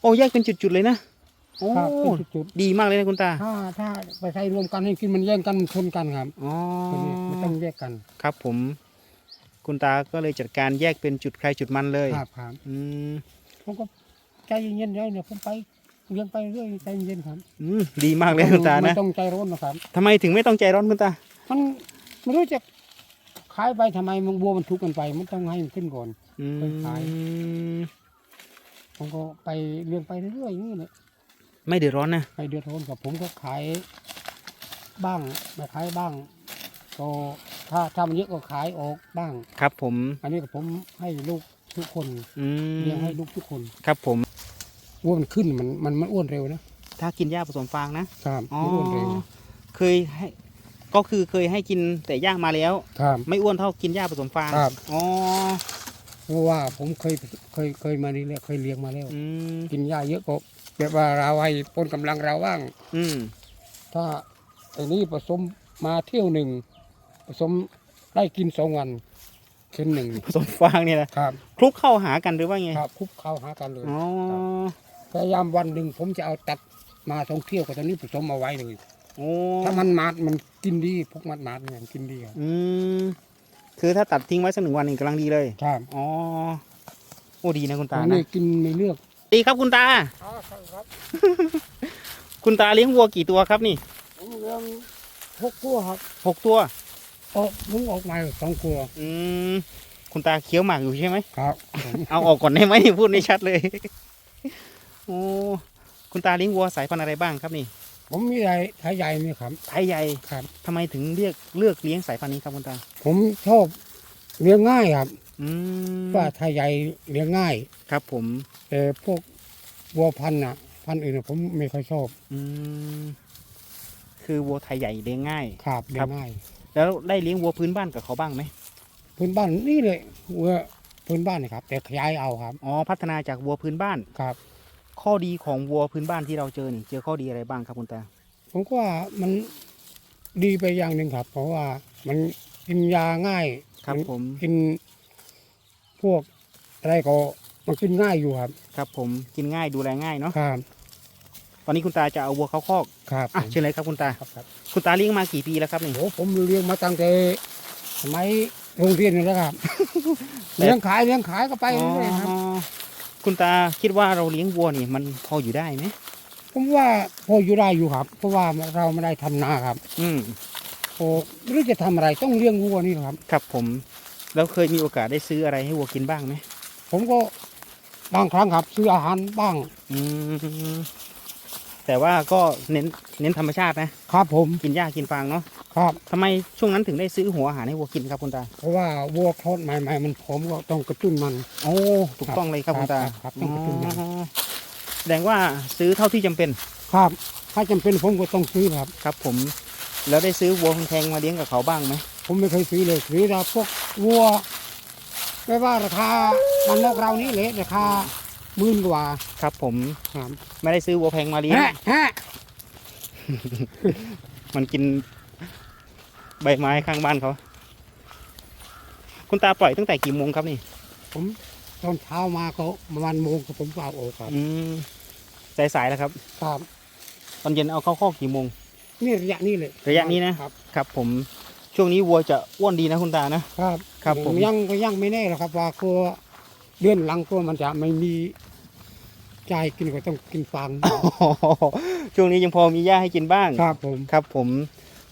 โอ้แยกเป็นจุดๆเลยนะโอ้ครับเป็นจุดดีมากเลยนะคุณตา ๆถ้าถ้าไปใช้รวมกันให้กินมันแย่งกันมันชนกันครับอ๋อ ตัวนี้ไม่ต้องแยกกันครับผม คุณตาก็เลยจัดการแยกเป็นจุดใครจุดมันเลย ครับครับอืมผมก็ใจเย็นๆเลยเนี่ยผมไปเลี้ยงไปเรื่อยใจเย็นๆครับอืมดีมากเลยคุณตาไม่นะต้องใจร้อนนะครับ ทำไมถึงไม่ต้องใจร้อนคุณตา มันไม่รู้จะขายไปทำไมมันบัวมันทุกข์กันไป มันต้องให้มันขึ้นก่อน อืไปขายม ผมก็ไปเลี้ยงไปเรื่อยๆอย่างนี้เลยไม่เดือดร้อนนะไปเดือดร้อนกับผมก็ขายบ้างไม่ขายบ้าง ก็ถ้าทำเยอะก็ขายออกบ้าง ครับผม อันนี้ก็ผมให้ลูกทุกคนอืมเลี้ยงให้ลูกทุกคนครับผมวัวมันขึ้นมันมันมันอ้วนเร็วนะถ้ากินหญ้าผสมฟางนะ ครับอ๋อ มันอ้วนเร็วเคยให้ ก็คือเคยให้กินแต่หญ้ามาแล้ว ครับ ไม่อ้วนเท่ากินหญ้าผสมฟางครับ อ๋อ เพราะว่าผมเคยเคยเคยมานี่แหละเคยเลี้ยงมาแล้ว อืมกินหญ้าเยอะก็แบบว่าเราให้ปนกำลังเราบ้าง อืมถ้าไอ้นี่ผสมมาเที่ยวหนึ่งผสมได้กินสองวันเช่นหนึ่งผสมฟางเนี่ยนะครับ คลุกเข้าหากันหรือว่าไงครับคุบเข้าหากันเลย อ๋อพยายามวันหนึ่งผมจะเอาตัดมาท่องเที่ยวกับตอนนี้ผสมเอาไว้เลย โอ้ถ้ามันมาดมันกินดีพวกมัดมาดเนี่ยมันกินดีครับอืม คือถ้าตัดทิ้งไว้สักหนึ่งวันหนึ่งกำลังดีเลย ครับอ๋อ โอ้ดีนะคุณผตามนี่นะกินไม่เลือกดีครับคุณตาอ๋อใช่ครับคุณตาเลี้ยงวัวกี่ตัวครับนี่ผมเลี้ยงหกตัวครับหกตัว ออกลุงออกมาสองตัวอืม คุณตาเคี้ยวหมากอยู่ใช่ไหม ครับผมเอาออกก่อนได้ไหม พูดไม่ชัดเลย โอ้ คุณตาเลี้ยงวัวสายพันธุ์อะไรบ้างครับนี่ ผมมีอะไรทายใหญ่นี่ครับ ไทยใหญ่ครับ ทำไมถึงเลือกเลือกเลี้ยงสายพันธุ์นี้ครับคุณตา ผมชอบเลี้ยงง่ายครับอืมว่าทายใหญ่เลี้ยงง่าย ครับผม แต่พวกวัวพันธุ์อะ พันธุ์อื่นอะผมไม่ค่อยชอบอืมคือวัวไทยใหญ่เลี้ยงง่าย ครับเลี้ครัยบงง่าย แล้วได้เลี้ยงวัวพื้นบ้านกับเขาบ้างไหมพื้นบ้านนี่เลยวัวพื้นบ้านนะครับ แต่ขยายเอาครับ อ๋อ พัฒนาจากวัวพื้นบ้าน ครับ ข้อดีของวัวพื้นบ้านที่เราเจอนี่เจอข้อดีอะไรบ้างครับคุณตาผมก็ว่ามันดีไปอย่างหนึ่งครับ เพราะว่ามันกินยาง่ายครับนผมกินพวกอะไรก็มันกินง่ายอยู่ครับ ครับ ผมกินง่ายดูแลง่ายเนาะครับตอนนี้คุณตาจะเอาวัวเข้าคอกครับอะผมเชิญเลยครับคุณตาครับครับคุณตาเลี้ยงมากี่ปีแล้วครับนี่โอ้ผมเลี้ยงมาตั้งแต่สมัยโรงเรียนนี่แหล้วครับแต่เลี้ยงขายเลี้ยงขายก็ไปเรื่อยๆครับอ๋อ คุณตาคิดว่าเราเลี้ยงวัวนี่มันพออยู่ได้ไหมผมว่าพออยู่ได้อยู่ครับ เพราะว่าเราไม่ได้ทำนาครับ อืมโอ้ไม่รู้จะทำอะไรต้องเลี้ยงวัวนี่ครับ ครับผม แล้วเคยมีโอกาสได้ซื้ออะไรให้วัวกินบ้างไหมผมก็บางครั้งครับ ซื้ออาหารบ้าง อืมแต่ว่าก็เน้นเน้นธรรมชาตินะครับผมกินหญ้ากินฟางเนาะ ครับ ทำไมช่วงนั้นถึงได้ซื้อหัวอาหารให้วัวกินครับคุณตา เพราะว่าวัวคลอดใหม่ๆมันผมก็ต้องกระตุ้นมัน โอ้ถูกต้องเลยครับครับคุณตาครับต้องกระตุ้นมันอ๋อแสดงว่าซื้อเท่าที่จำเป็น ครับ ถ้าจำเป็นผมก็ต้องซื้อครับ ครับ ผม แล้วได้ซื้อวัวแพงๆมาเลี้ยงกับเขาบ้างไหม ผมไม่เคยซื้อเลยซื้อแต่พวกวัว ไม่ว่าราคามันนอกเรานี่เลยราคาหมื่นกว่าครับ ผม ครับไม่ได้ซื้อวัวแพงมาเลี้ยง ฮะฮะ มันกิน ใบไม้ข้างบ้านเขา คุณตาปล่อยตั้งแต่กี่โมงครับนี่ ผมตอนเช้ามาก็ประมาณโมงก็ผมก็เอาออกครับอืมสายๆแล้วครับ ครับตอนเย็นเอาเข้าคอกกี่โมง นี่ระยะนี้เลยระยะนี้นะ ครับ ครับ ผม ช่วงนี้วัวจะอ้วนดีนะคุณตานะ ครับครับผม ยังก็ยังไม่แน่หรอกครับ ว่ากลัวเดือนหลังกลัวมันจะไม่มีใจายกินก็ต้องกินฟางช่วงนี้ยังพอมีหญ้าให้กินบ้าง ครับผม ครับผม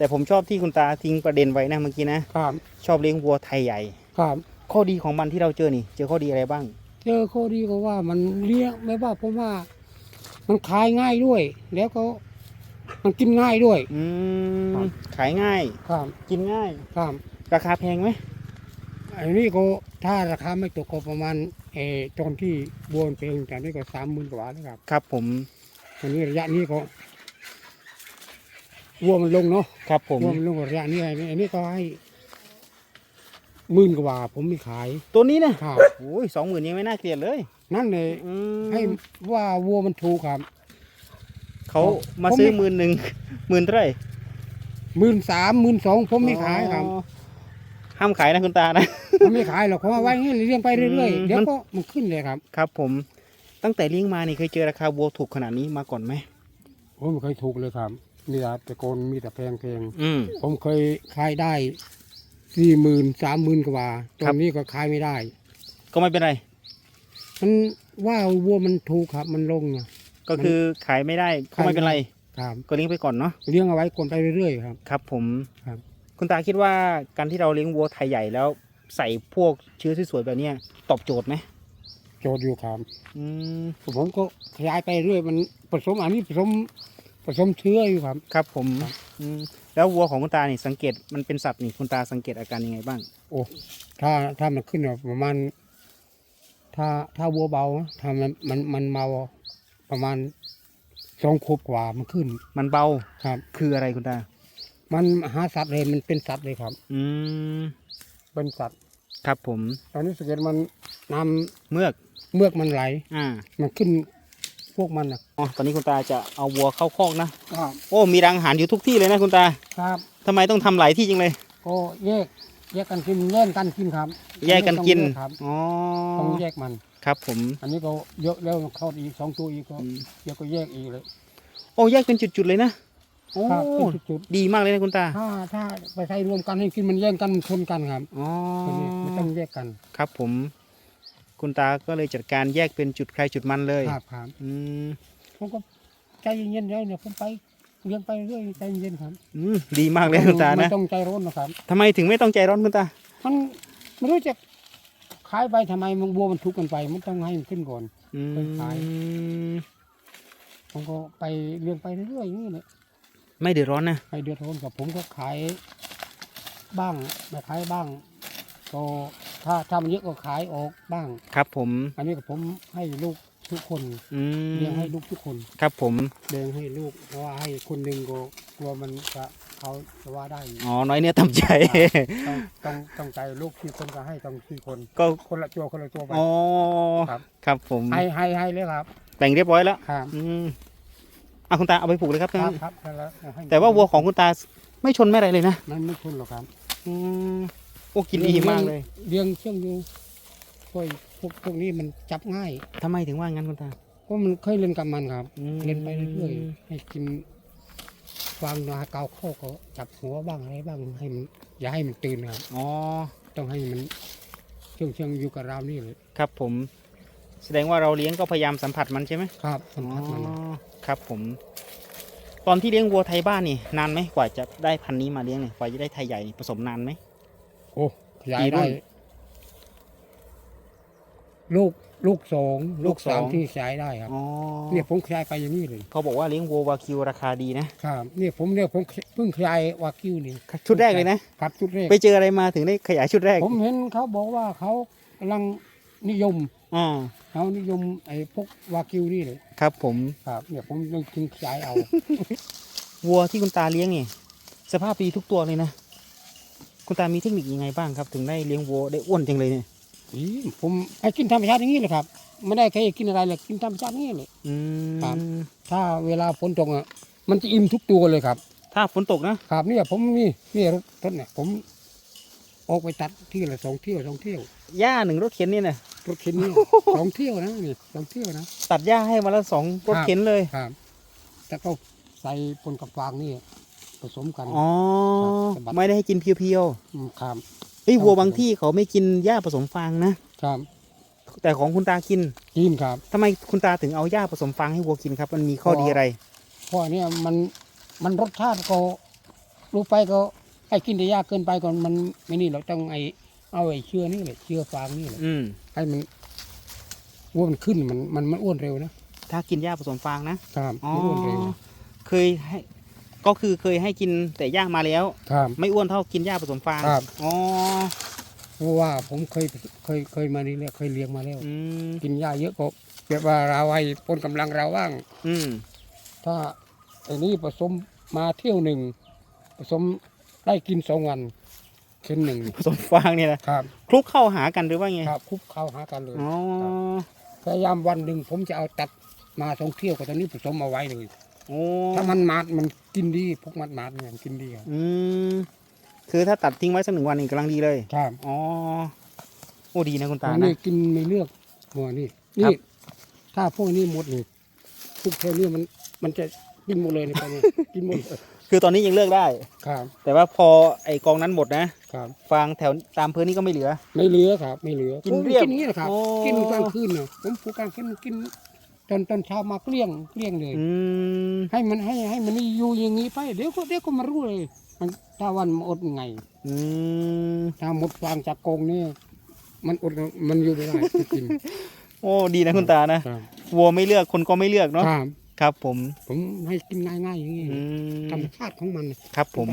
แต่ผมชอบที่คุณตาทิ้งประเด็นไว้นะเมื่อกี้นะครับชอบเลี้ยงวัวไทยใหญ่ ครับ ข้อดีของมันที่เราเจอนี่ เจอข้อดีอะไรบ้าง เจอข้อดีก็ว่ามันเลี้ยงไม่ว่าผมว่า มันขายง่ายด้วย แล้วก็ มันกินง่ายด้วย อืครัมบขายง่าย ครับกินง่าย ครับราคาแพงไหมอันนี้ก็ถ้าราคาไม่ตกก็ประมาณเออตอนที่บวนเพลงแต่นี่ก็สามหมื่นกว่าแล้วครับ ครับผม อันนี้ระยะนี้ก็ วัวมันลงเนาะครับผมวัวมันลงระยะนี้อันนี้อันนี้ก็ให้หมื่นกว่าผมไม่ขาย ตัวนี้นะครับ โอ้ยสองหมื่นยังไม่น่าเกลียดเลยนั่นเลยอืมให้ว่าวัวมันถูกครับ เขามาผมซื้อไม่ หมื่นหนึ่งหมื่นเท่าไหร่หมื่นสามหมื่นสองผมไม่ขายครับอ๋อห้ามขายนะคุณตานะ ผมไม่ขายหรอกเพราะว่าไว้อย่างนี้เลี้ยงไปเรื่อยอืม ๆเดี๋ยวก็มันขึ้นเลยครับครับ ผมตั้งแต่เลี้ยงมานี่เคยเจอราคาวัวถูกขนาดนี้มาก่อนไหมผมไม่เคยถูกเลยครับ นี่ครับแต่โกนมีแต่แพงแพงอืม ผมเคยขายได้สี่หมื่นสามหมื่นกว่าตครัอบ นนี้ก็ขายไม่ได้ ก็ไม่เป็นไร มันว่าวัวมันถูกครับมันลงนะ ก็คือขายไม่ได้ก็ไม่เป็นไรครับก็เลี้ยงไปก่อนเนาะเลี้ยงเอาไว้คนไปเรื่อยๆครับ ครับ ผมครับ คุณตาคิดว่าการที่เราเลี้ยงวัวไทยใหญ่แล้ว ใส่พวกเชื้อสวยๆแบบเนี้ยตอบโจทย์ไหมโจทย์อยู่ครับ อืมผมก็ขยายไปเรื่อยมันผสมอันนี้ผสม ผสมเชื้ออยู่ครับ ครับผมครับอืมแล้ววัวของคุณตานี่สังเกตมันเป็นสัตว์นี่คุณตาสังเกตอาการยังไงบ้าง โอ้ถ้าถ้ามันขึ้นอะประมาณถ้าถ้าวัวเบาถ้ามันมันมันเมาประมาณสองขวบกว่ามันขึ้นมันเบาครับ คืออะไรคุณตา มันหาสัตว์เลยมันเป็นสัตว์เลยครับ อืมเป็นสัตว์ ครับผม ตอนนี้สังเกตมันน้เมือกำเมือกมันไหล อ่า มันขึ้นพ วกมันนะอ๋อตอนนี้คุณตาจะเอาวัวเข้าคอกนะ ครับ โอ้ มีรังอาหารอยู่ทุกที่เลยนะคุณตาครับ ทำไมต้องทำหลายที่จริงเลย ก็แยกแยกกันกินแย่งกันกินครับแยกกันกิน ต้องแยครับอ๋อ ต้องแยกมัน ครับผมอันนี้ก็เยอะแล้วเข้าอีกสองตัวอีกก็อืมเดี๋ยวก็แยกอีกเลย โอ้แยกเป็นจุดๆเลยนะ โอ้ ครับเป็นจุดดีมากเลยนะคุณตา ๆถ้าถ้าไปใช้รวมกันให้กินมันแย่งกันมันชนกันครับอ๋อ ตัวนี้ไม่ต้องแยกกัน ครับผม คุณตาก็เลยจัดการแยกเป็นจุดใครจุดมันเลยครับครับอืมผมก็ใจเย็นๆเลยเนี่ยผมไปเลี้ยงไปเรื่อยใจเย็นๆครับอืมดีมากเลยคุณตาไม่นะต้องใจร้อนนะครับทำไมถึงไม่ต้องใจร้อนคุณตามันไม่รู้จะขายไปทำไมมันวัวมันทุกข์กันไป มันต้องให้มันขึ้นก่อนอืต้องขายมผมก็ไปเลี้ยงไปเรื่อยๆอย่างนี้เลยไม่เดือดร้อนนะไม่เดือดร้อนกับผมก็ขายบ้างไม่ขายบ้าง ก็ ถ้าทำเยอะก็ขายออกบ้าง ครับผม อันนี้ก็ผมให้ลูกทุกคนอืมเลี้ยงให้ลูกทุกคนครับผม เลี้ยงให้ลูกเพราะว่าให้คนหนึ่งก็กลัวมันจะเขาจะว่าได้อยู่อ๋อ น้อยเนื้อต่ำใจ ต้องต้องต้องใจลูกที่คนก็ให้ต้องที่คนก็ คนละตัวคนละตัวไป อ๋อ ครับ ครับผม ให้ให้ให้เลยครับแต่งเรียบร้อยแล้ว ครับอืมอะคุณตาเอาไปผูกเลยครับ ครับงั้นครับแล้วให้แต่ว่าวัวของคุณตาไม่ชนไม่อะไรเลยนะ มันไม่ทุนหรอกครับ อืม โอ้กินดีมากเลยเลี้ยงเชื่องอยู่พวกพวกพวกนี้มันจับง่าย ทำไมถึงว่างั้นคุณตา เพราะมันเคยเล่นกับมันครับ อืม เล่นไปเรื่อยๆให้กินวางนาเกาข้อก็จับหัวบ้างอะไรบ้างให้มันอย่าให้มันตื่นครับ อ๋อ ต้องให้มันเชื่องเชื่องอยู่กับเรานี่เลยครับผม แสดงว่าเราเลี้ยงก็พยายามสัมผัสมันใช่ไหมครับสัมผัสมันอ๋อครับผม ตอนที่เลี้ยงวัวไทยบ้านนี่นานไหมกว่าจะได้พันธุ์นี้มาเลี้ยงเนี่ยกว่าจะได้ไทยใหญ่นี่ผสมนานไหม โอ้ขยายกี่รุ่ได้นลูกลูกสองลูกสองามที่ขยายได้ครับอ๋อเนี่ยผมขยายไปอย่างนี้เลย เขาบอกว่าเลี้ยงวัววาคิวราคาดีนะครับเนี่ยผมเนี่ยผมเพิ่งขยายวากิวนี่ชุดแรกเลยนะครับชุดแรกไปเจออะไรมาถึงได้ขยายชุดแรกผมเห็นเขาบอกว่าเขากำลังนิยมอ่าเขานิยมไอ้พวกวากิวนี่เลยครับผมครับเนี่ยผมต้องจึงขยายเอา วัวที่คุณตาเลี้ยงเนี่ยสภาพดีทุกตัวเลยนะ คุณตามีเทคนิคยังไงบ้างครับ ถึงได้เลี้ยงวัวได้อ้วนจังเลยเนี่ยอีผมให้กินธรรมชาติอย่างนี้เลยครับ ไม่ได้ใครกินอะไรเลยกินธรรมชาติอย่างนี้เลย อืมครับ ถ้าเวลาฝนตกอะมันจะอิ่มทุกตัวเลยครับ ถ้าฝนตกนะครับเนี่ยผมนี่นี่รถรถเนี่ยผมออกไปตัดที่ละสองเที่ยวสองเที่ยวหญ้าหนึ่งรถเข็นเนี่ยนะรถเข็นนี่ สองเที่ยวนะนี่สองเที่ยวนะ ตัดหญ้าให้วันละสองรถเข็นเลย ครับแต่ก็ใส่ปนกับฟางนี่ ผสมกัน อ๋อ ครับ ไม่ได้ให้กินเพียวมครับๆเฮ้ยครับ วัวบางที่เขาไม่กินหญ้าผสมฟางนะ ครับแต่ของคุณตากินกินครับ ทำไมคุณตาถึงเอาหญ้าผสมฟางให้วัวกินครับ มันมีข้อดีอะไร เพราะอันเนี่ยมันมันรสชาติก็รู้ไปก็ไอ้กินได้ยากเกินไปก่อนมันไม่นี่เราต้องไอเอาไอ้เชื้อนี่เลยเชื้อฟางนี่เลยอืม ให้มันวัวมันขึ้นมันมันมันอ้วนเร็วนะถ้ากินหญ้าผสมฟางนะ ครับอ๋อ มันอ้วนเร็วเคยให้ ก็คือเคยให้กินแต่หญ้ามาแล้ว ครับ ไม่อ้วนเท่ากินหญ้าผสมฟางครับ อ๋อเพราะว่าผมเคยเคยเคยมานี่แล้วเคยเลี้ยงมาแล้ว อืมกินหญ้าเยอะก็แบบว่าเราให้ปนกำลังเราบ้าง อืมถ้าไอ้นี้ผสมมาเที่ยวหนึ่งผสมได้กินสองวันเช่นหนึ่งผสมฟางเนี่ยนะครับ คลุกเข้าหากันหรือว่าไงครับคุบเข้าหากันเลยอ๋อพยายามวันหนึ่งผมจะเอาตัดมาท่องเที่ยวกับตอนนี้ผสมเอาไว้เลย โอ้ถ้ามันมาดมันกินดีพวกมันมาดเนี่ยมันกินดีครับอืมคือถ้าตัดทิ้งไว้สักหนึ่งวันนี่กำลังดีเลยครับอ๋อโอ้ดีนะคุณตอตานนี้นะกินไม่เลือกหัวนี่ครันี่บ ถ้าพวกนี้หมดนี่พวกแถวนี้มันมันจะกินหมดเลยนะครับเนี่ยกินหมดเลยคือตอนนี้ยังเลือกได้ ครับแต่ว่าพอไอกองนั้นหมดนะครับ ฟางแถวตามพื้นนี่ก็ไม่เหลือ ไม่เหลือครับ ไม่เหลือกินเรียบกินอย่างนี้แหละครับ โอ้ กินกลางคืนเนี่ยผมผูกกลางคืนกิน ตอนตอนเช้ามาเกลี้ยงเกลี้ยงเลย อืมให้มันให้ให้มันอยู่อย่างนี้ไปเดี๋ยวก็เดี๋ยวก็มารู้เลย มันถ้าวันมันอดยังไง อืมถ้าหมดฟางจากกรงนี่มันอดมันอยู่ไม่ได้จะกินโอ้ดีนะคุณตานะครับวัวไม่เลือกคนก็ไม่เลือกเนาะครับ ครับผมผมให้กินง่ายๆอย่างนี้อืมธรรมชาติของมัน ครับผม